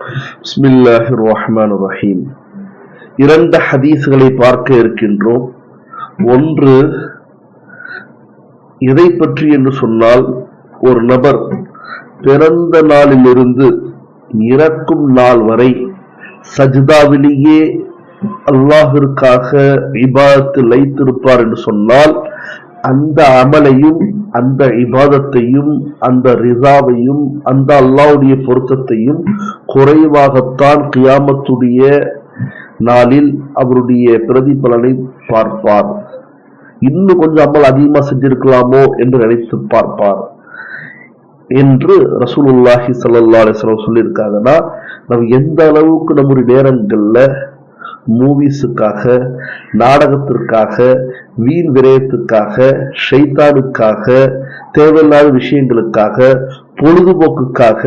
ரஹ்மான் ரஹீம் இரண்டு ஹதீஸ்களை பார்க்க இருக்கின்றோம். ஒன்று எதை பற்றி என்று சொன்னால் ஒரு நபர் பிறந்த நாளிலிருந்து இறக்கும் நாள் வரை சஜிதாவிலேயே அல்லாஹிற்காக இபாதத்தில் லைத்திருப்பார் என்று சொன்னால் அந்த அமலையும் அந்த இபாதத்தையும் அந்த ரிசாவையும் அந்த அல்லாவுடைய பொருத்தத்தையும் குறைவாகத்தான் கியாமத்துடைய நாளில் அவருடைய பிரதிபலனை பார்ப்பார். இன்னும் கொஞ்சம் அமல் அதிகமா செஞ்சிருக்கலாமோ என்று நினைத்து பார்ப்பார். என்று ரசூலுல்லாஹி சல்லா அலிஸ்லாம் சொல்லியிருக்காங்கன்னா நம்ம எந்த அளவுக்கு நம்முடைய நேரங்கள்ல மூவிஸுக்காக நாடகத்திற்காக வீண் விரயத்துக்காக ஷைத்தானுக்காக தேவையில்லாத விஷயங்களுக்காக பொழுதுபோக்குக்காக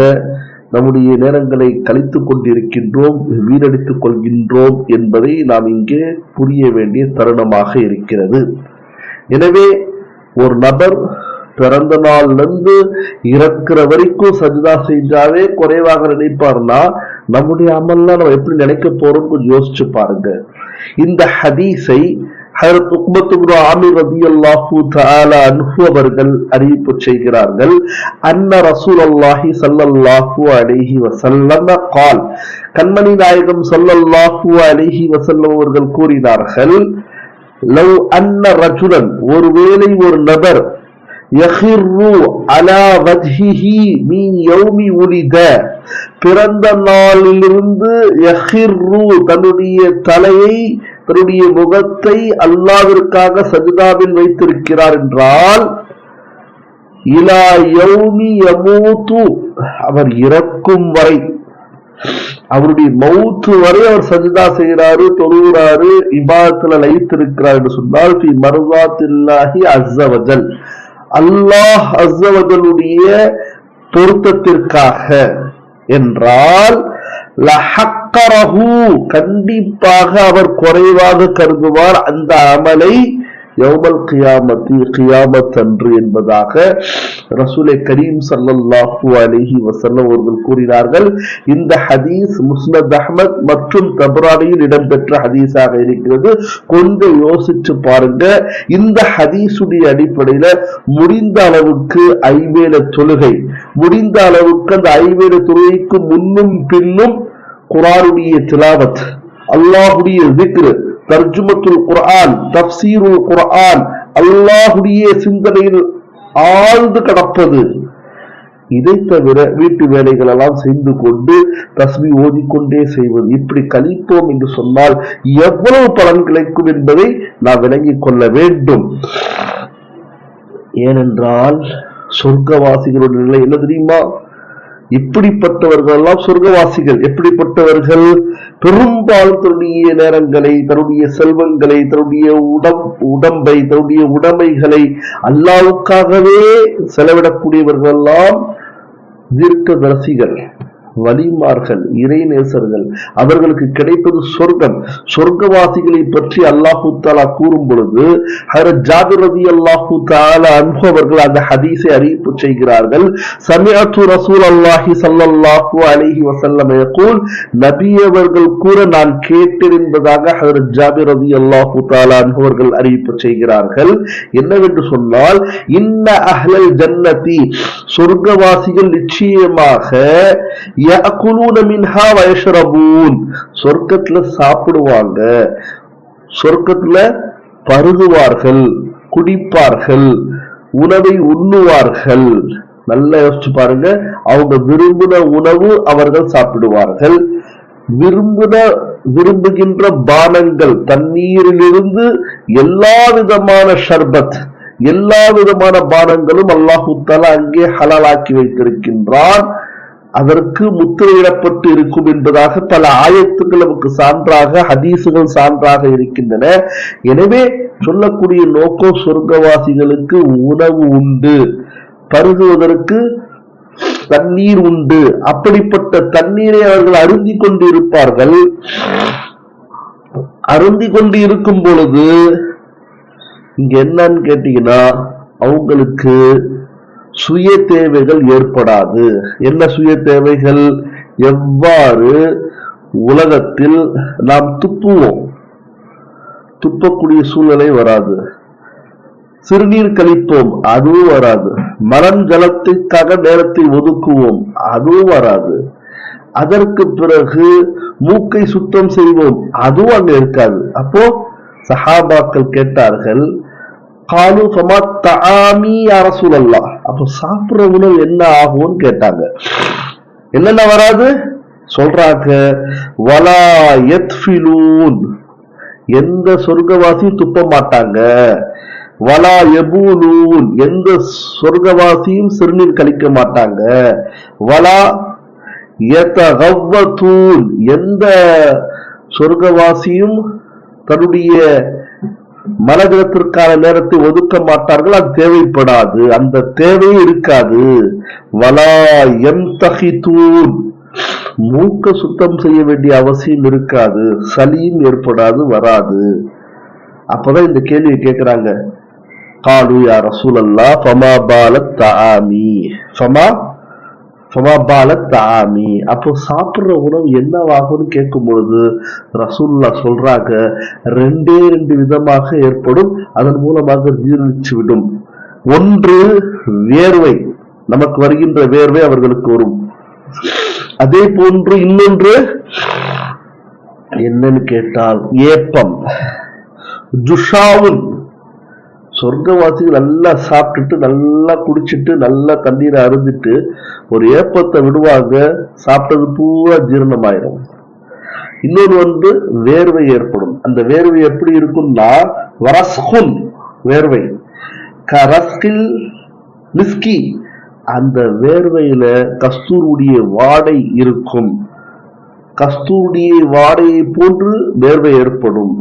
நம்முடைய நேரங்களை கழித்து கொண்டிருக்கின்றோம் வீணடித்துக் கொள்கின்றோம் என்பதை நாம் இங்கே புரிய வேண்டிய தருணமாக இருக்கிறது. எனவே ஒரு நபர் பிறந்த நாள்லேருந்து இறக்குற வரைக்கும் சஜிதா செஞ்சாவே குறைவாக நினைப்பார்னா நம்முடைய அமல்லாம் நம்ம எப்படி நினைக்க போறோம் கொஞ்சம் யோசிச்சு பாருங்க. இந்த ஹதீஸை ஹரத் ஆமிர் அன்ஹு அவர்கள் அறிவிப்பு செய்கிறார்கள் அன்ன ரசூல் அல்லாஹி கால். கண்மணி நாயகம் ஸல்லல்லாஹு அலைஹி அவர்கள் கூறினார்கள் லவ் அன்ன ரஜுலன் ஒருவேளை ஒரு நபர் யஹிர்ரு அலா வஜ்ஹிஹி மீன் யௌமி உலித பிறந்த நாளிலிருந்து யஹிர்ரு தன்னுடைய தலையை தன்னுடைய முகத்தை அல்லாவிற்காக சஜிதாவில் வைத்திருக்கிறார் என்றால் இலா யௌமி யமூத்து. அவர் இறக்கும் வரை அவருடைய மௌத்து வரை அவர் சஜிதா செய்கிறாரு தொழுகிறாரு இபாதத்துல லயித்திருக்கிறார் என்று சொன்னால் பி மருவாத்தில்லாஹி அஸ்ஸவஜல் அல்லாஹ் அஸ்ஸவஜலுடைய பொருத்தத்திற்காக என்றால் லஹக் லஹக்கரஹு கண்டிப்பாக அவர் குறைவாக கருதுவார். அந்த அமலை யௌமல் கியாமத்தி கியாமத் அன்று என்பதாக ரசூலை கரீம் சல்லல்லாஹு அலிஹி வசல்லம் அவர்கள் கூறினார்கள். இந்த ஹதீஸ் முஸ்னத் அஹமத் மற்றும் தபரானியில் இடம்பெற்ற ஹதீஸாக இருக்கிறது. கொஞ்சம் யோசிச்சு பாருங்க. இந்த ஹதீஸுடைய அடிப்படையில முடிந்த அளவுக்கு ஐவேல தொழுகை முடிந்த அளவுக்கு அந்த ஐவேல தொழுகைக்கு முன்னும் பின்னும் குரானுடைய திலாவத் அல்லாஹுடைய விக்ரு தர்ஜுமத்துல் குர்ஆன் தப்சீருல் குர்ஆன் அல்லாஹுடைய சிந்தனையில் ஆழ்ந்து கடப்பது. இதை தவிர வீட்டு வேலைகள் எல்லாம் செய்து கொண்டு தஸ்மி ஓதிக்கொண்டே செய்வது. இப்படி கழிப்போம் என்று சொன்னால் எவ்வளவு பலன் கிடைக்கும் என்பதை நாம் விளங்கிக் கொள்ள வேண்டும். ஏனென்றால் சொர்க்கவாசிகளுடைய நிலை என்ன தெரியுமா? இப்படிப்பட்டவர்கள் எல்லாம் சொர்க்கவாசிகள் எப்படிப்பட்டவர்கள்? பெரும்பாலும் தன்னுடைய நேரங்களை தன்னுடைய செல்வங்களை தன்னுடைய உடம் உடம்பை தன்னுடைய உடைமைகளை அல்லாவுக்காகவே செலவிடக்கூடியவர்கள் எல்லாம் தீர்க்கதரிசிகள். வலிமார்கள் இறைநேசர்கள் அவர்களுக்கு கிடைப்பது சொர்க்கம். சொர்க்கவாசிகளை பற்றி அல்லாஹு தாலா கூறும் பொழுது ஹரத் ஜாபிர் ரதி தாலா அன்பு அவர்கள் அந்த ஹதீஸை அறிவிப்பு செய்கிறார்கள். சமியாத்து ரசூல் அல்லாஹி சல்லல்லாஹு அலிஹி வசல்லம் கூல் நபி அவர்கள் கூற நான் கேட்டிருந்ததாக ஹரத் ஜாபிர் ரதி அல்லாஹூ தாலா அன்பு அவர்கள் அறிவிப்பு செய்கிறார்கள். என்னவென்று சொன்னால் இன்ன அஹ்லல் ஜன்னதி சொர்க்கவாசிகள் நிச்சயமாக சொர்க்கத்துல சாப்பிடுவாங்க. சொர்க்கத்துல பருகுவார்கள் குடிப்பார்கள் உணவை உண்ணுவார்கள். நல்லா யோசிச்சு பாருங்க. அவங்க விரும்பின உணவு அவர்கள் சாப்பிடுவார்கள். விரும்பின விரும்புகின்ற பானங்கள் தண்ணீரிலிருந்து எல்லா விதமான ஷர்பத் எல்லா விதமான பானங்களும் அல்லாஹு தலா அங்கே ஹலாலாக்கி வைத்திருக்கின்றான். அதற்கு முத்திரையிடப்பட்டு இருக்கும் என்பதாக பல ஆயத்துக்கள் நமக்கு சான்றாக ஹதீசுகள் சான்றாக இருக்கின்றன. எனவே சொல்லக்கூடிய நோக்கம் சொர்க்கவாசிகளுக்கு உணவு உண்டு. பருகுவதற்கு தண்ணீர் உண்டு. அப்படிப்பட்ட தண்ணீரை அவர்கள் அருந்தி கொண்டு இருப்பார்கள் அருந்தி கொண்டு இருக்கும் பொழுது இங்க என்னன்னு கேட்டீங்கன்னா அவங்களுக்கு சுய தேவைகள் ஏற்படாது. என்ன சுய தேவைகள் எவ்வாறு உலகத்தில் நாம் துப்புவோம்? துப்பக்கூடிய சூழ்நிலை வராது. சிறுநீர் கழிப்போம் அதுவும் வராது. மரஞ்சலத்திற்காக நேரத்தை ஒதுக்குவோம் அதுவும் வராது. அதற்கு பிறகு மூக்கை சுத்தம் செய்வோம் அதுவும் அங்க இருக்காது. அப்போ சஹாபாக்கள் கேட்டார்கள் காலு ஃபமா தாமி அரசுலல்லா அப்ப அப்போ சாப்பிடுற உணவு என்ன ஆகும்னு கேட்டாங்க. என்னென்ன வராது? சொல்றாங்க வலா யத்ஃபிலூன். எந்த சொர்க்கவாசியும் துப்ப மாட்டாங்க வலா எபூலூன் எந்த சொர்க்கவாசியும் சிறுநீர் கழிக்க மாட்டாங்க. வலா யதகவ்வதூன். எந்த சொர்க்கவாசியும் தன்னுடைய மலஜலத்திற்கான நேரத்தை ஒதுக்க மாட்டார்கள் அது தேவைப்படாது. அந்த தேவை இருக்காது. வலா எம் தூன் மூக்க சுத்தம் செய்ய வேண்டிய அவசியம் இருக்காது. சளியும் ஏற்படாது வராது. அப்பதான் இந்த கேள்வியை கேட்கிறாங்க. காலு யா ரசூலல்லா ஃபமா பாலத் தாமி ஃபமா ஃபமா பாலத் அப்போ சாப்பிடுற உணவு என்னவாகும்னு கேட்கும் பொழுது ரசூல்லா சொல்றாங்க ரெண்டே ரெண்டு விதமாக ஏற்படும். அதன் மூலமாக ஜீரணிச்சு விடும் ஒன்று வேர்வை. நமக்கு வருகின்ற வேர்வை அவர்களுக்கு வரும். அதே போன்று இன்னொன்று என்னன்னு கேட்டால் ஏப்பம். ஜுஷாவுன். சொர்க்கவாசிகள் நல்லா சாப்பிட்டுட்டு நல்லா குடிச்சிட்டு நல்லா தண்ணீரை அருந்திட்டு ஒரு ஏப்பத்தை விடுவாங்க சாப்பிட்டது பூரா ஜீரணமாயிரும். இன்னொரு வந்து வேர்வை ஏற்படும். அந்த வேர்வை எப்படி இருக்கும்னா வரஸ்குன் வேர்வை. கரஸ்கில் மிஸ்கி. அந்த வேர்வையில கஸ்தூருடைய வாடை இருக்கும். கஸ்தூருடைய வாடையை போன்று வேர்வை ஏற்படும்.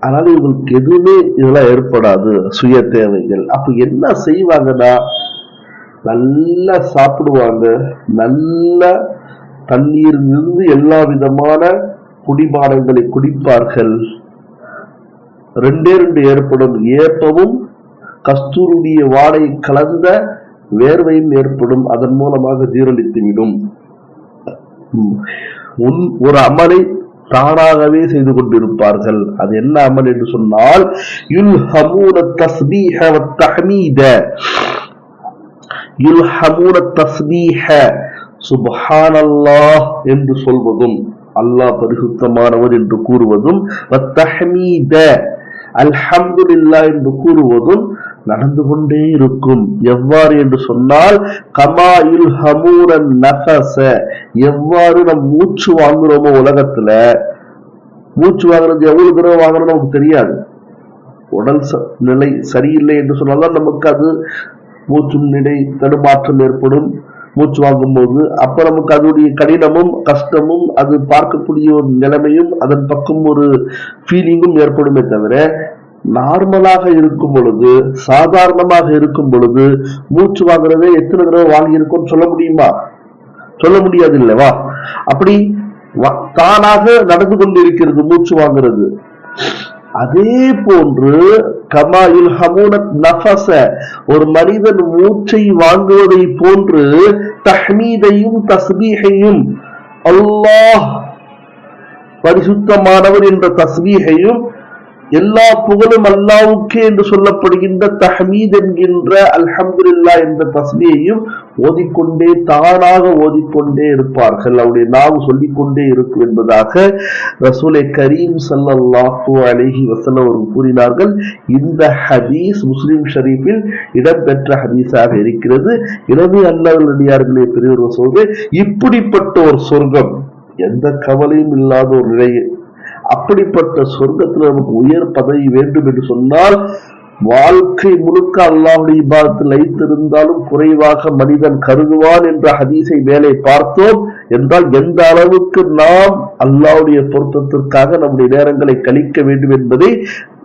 அதனால இவங்களுக்கு எதுவுமே இதெல்லாம் ஏற்படாது சுய தேவைகள். அப்ப என்ன செய்வாங்கன்னா நல்லா சாப்பிடுவாங்க. நல்ல தண்ணீர் எல்லா விதமான குடிபானங்களை குடிப்பார்கள். ரெண்டே ரெண்டு ஏற்படும். ஏப்பமும் கஸ்தூருடைய வாடை கலந்த வேர்வையும் ஏற்படும். அதன் மூலமாக ஜீரணித்துவிடும். உன் ஒரு அமலை தானாகவே செய்து கொண்டிருப்பார்கள். அது என்ன அமல் என்று சொன்னால் யுல்ஹமூன தஸ்பீஹ வத்தஹமீத யுல்ஹமூன தஸ்பீஹ சுபஹானல்லாஹ் என்று சொல்வதும் அல்லாஹ் பரிசுத்தமானவர் என்று கூறுவதும் வத்தஹமீத அல்ஹம்துலில்லாஹ் என்று கூறுவதும் நடந்து கொண்டே இருக்கும். எவ்வாறு என்று சொன்னால் கமா இல் ஹமூரன் நகச எவ்வாறு நம் மூச்சு வாங்குறோமோ உலகத்துல மூச்சு வாங்குறது எவ்வளவு தூரம் வாங்குறோம் நமக்கு தெரியாது. உடல் நிலை சரியில்லை என்று சொன்னால்தான் நமக்கு அது மூச்சு நிலை தடுமாற்றம் ஏற்படும். மூச்சு வாங்கும் போது அப்ப நமக்கு அதனுடைய கடினமும் கஷ்டமும் அது பார்க்கக்கூடிய ஒரு நிலைமையும் அதன் பக்கம் ஒரு ஃபீலிங்கும் ஏற்படுமே தவிர நார்மலாக இருக்கும் பொழுது சாதாரணமாக இருக்கும் பொழுது மூச்சு வாங்குறதே எத்தனை தடவை வாங்கி இருக்கும்னு சொல்ல முடியுமா? சொல்ல முடியாது இல்லவா அப்படி தானாக நடந்து கொண்டிருக்கிறது மூச்சு வாங்குறது. அதே போன்று கமாயில் ஹமூனத் நஃபச ஒரு மனிதன் மூச்சை வாங்குவதை போன்று தஹ்மீதையும் தஸ்பீகையும் அல்லாஹ் பரிசுத்தமானவர் என்ற தஸ்பீகையும் எல்லா புகழும் அல்லாவுக்கே என்று சொல்லப்படுகின்ற தஹமீத் என்கின்ற அல்ஹம்துல்லா என்ற தஸ்மியையும் ஓதிக்கொண்டே தானாக ஓதிக்கொண்டே இருப்பார்கள். அவருடைய நாவு சொல்லிக்கொண்டே இருக்கும் என்பதாக ரசூலை கரீம் சல்லாஹூ அலஹி வசல்லம் அவர்கள் கூறினார்கள். இந்த ஹதீஸ் முஸ்லிம் ஷரீஃபில் இடம்பெற்ற ஹதீஸாக இருக்கிறது. எனவே அல்லாஹர்களே பெரியவர் சொல்வது இப்படிப்பட்ட ஒரு சொர்க்கம் எந்த கவலையும் இல்லாத ஒரு நிலையை அப்படிப்பட்ட சொர்க்கத்தில் நமக்கு உயர் பதவி வேண்டும் என்று சொன்னால் வாழ்க்கை முழுக்க அல்லாவுடைய இபாதத்தில் வைத்திருந்தாலும் குறைவாக மனிதன் கருதுவான் என்ற ஹதீஸை மேலே பார்த்தோம் என்றால் எந்த அளவுக்கு நாம் அல்லாவுடைய பொருத்தத்திற்காக நம்முடைய நேரங்களை கழிக்க வேண்டும் என்பதை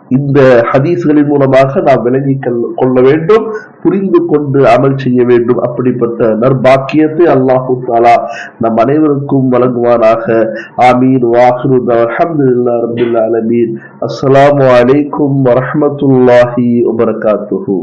இந்த ஹதீஸ்களின் மூலமாக நாம் விளங்கி கொள்ள வேண்டும் புரிந்து கொண்டு அமல் செய்ய வேண்டும். அப்படிப்பட்ட நர்பாக்கியத்தை அல்லாஹு தாலா நம் அனைவருக்கும் வழங்குவானாக. ஆமீன். வாஹ்ரு அலமதுல்லா ரபுல்லா அலமீன் அஸ்லாம் வலைக்கும் வரமத்துல்லாஹி வபரகாத்துஹூ.